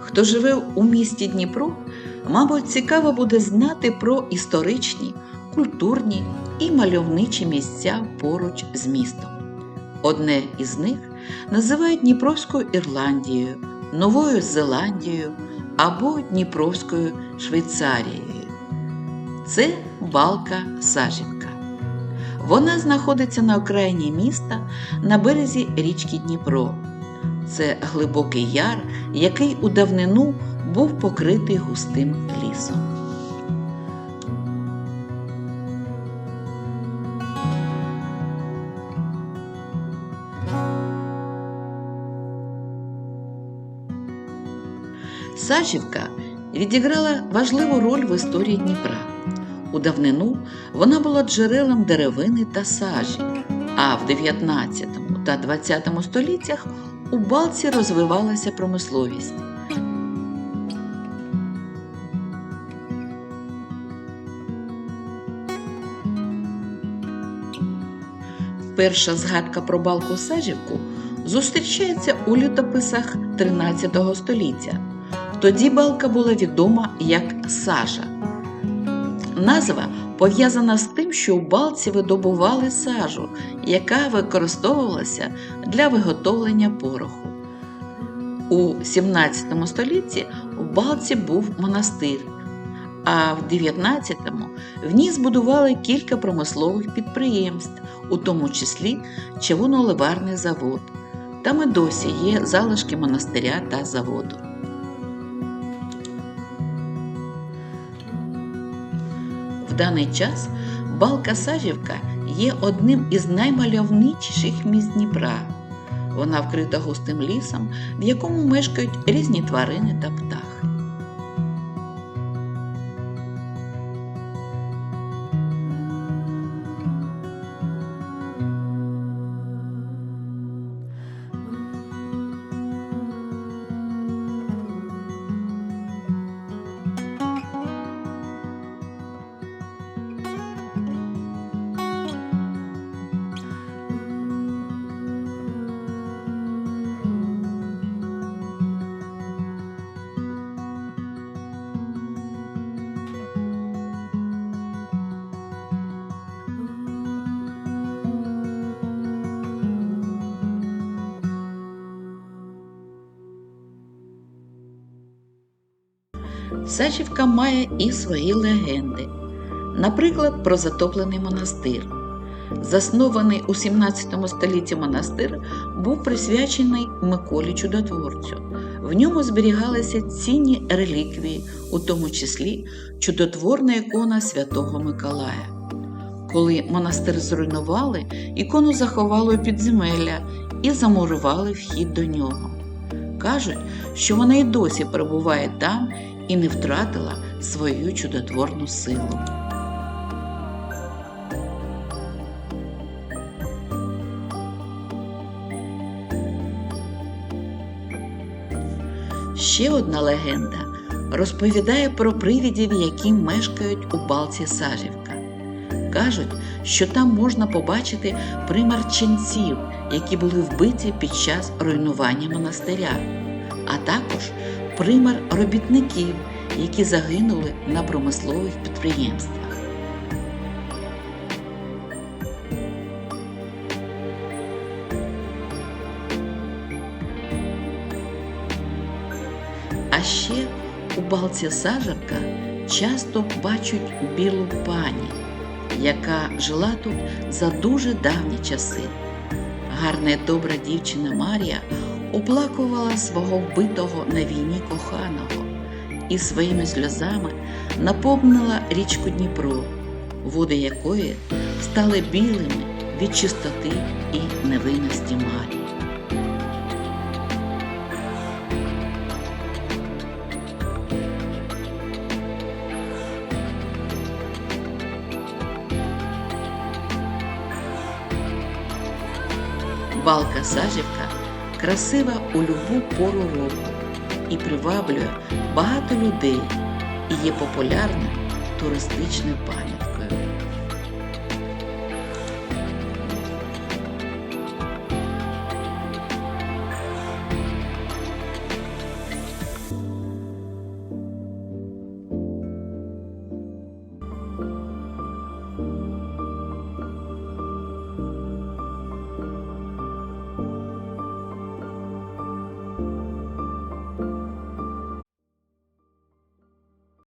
Хто живе у місті Дніпро, мабуть, цікаво буде знати про історичні, культурні і мальовничі місця поруч з містом. Одне із них називають Дніпровською Ірландією, Новою Зеландією або Дніпровською Швейцарією. Це балка Сажівка. Вона знаходиться на окраїні міста на березі річки Дніпро. Це глибокий яр, який у давнину був покритий густим лісом. Сажівка відіграла важливу роль в історії Дніпра. У давнину вона була джерелом деревини та сажі, а в 19 та 20 століттях у Балці розвивалася промисловість. Перша згадка про балку Сажівку зустрічається у літописах 13 століття. Тоді балка була відома як Сажа. Назва пов'язана з тим, що у балці видобували сажу, яка використовувалася для виготовлення пороху. У 17 столітті у балці був монастир, а в 19-му в ній збудували кілька промислових підприємств, у тому числі Чавуно-Ливарний завод. Там і досі є залишки монастиря та заводу. Даний час Балка Сажівка є одним із наймальовничіших міст Дніпра. Вона вкрита густим лісом, в якому мешкають різні тварини та птахи. Сачівка має і свої легенди. Наприклад, про затоплений монастир. Заснований у 17 столітті монастир був присвячений Миколі Чудотворцю. В ньому зберігалися цінні реліквії, у тому числі чудотворна ікона святого Миколая. Коли монастир зруйнували, ікону заховали у підземелля і замурували вхід до нього. Кажуть, що вона й досі перебуває там і не втратила свою чудотворну силу. Ще одна легенда розповідає про привідів, які мешкають у балці Сажівка. Кажуть, що там можна побачити примар ченців, які були вбиті під час руйнування монастиря, а також примар робітників, які загинули на промислових підприємствах. А ще у балці Сажавка часто бачать білу пані, яка жила тут за дуже давні часи. Гарна і добра дівчина Марія оплакувала свого вбитого на війні коханого і своїми сльозами наповнила річку Дніпро, води якої стали білими від чистоти і невинності Марії. Балка Сажівка красива у любу пору року і приваблює багато людей і є популярним туристичною пам'яткою.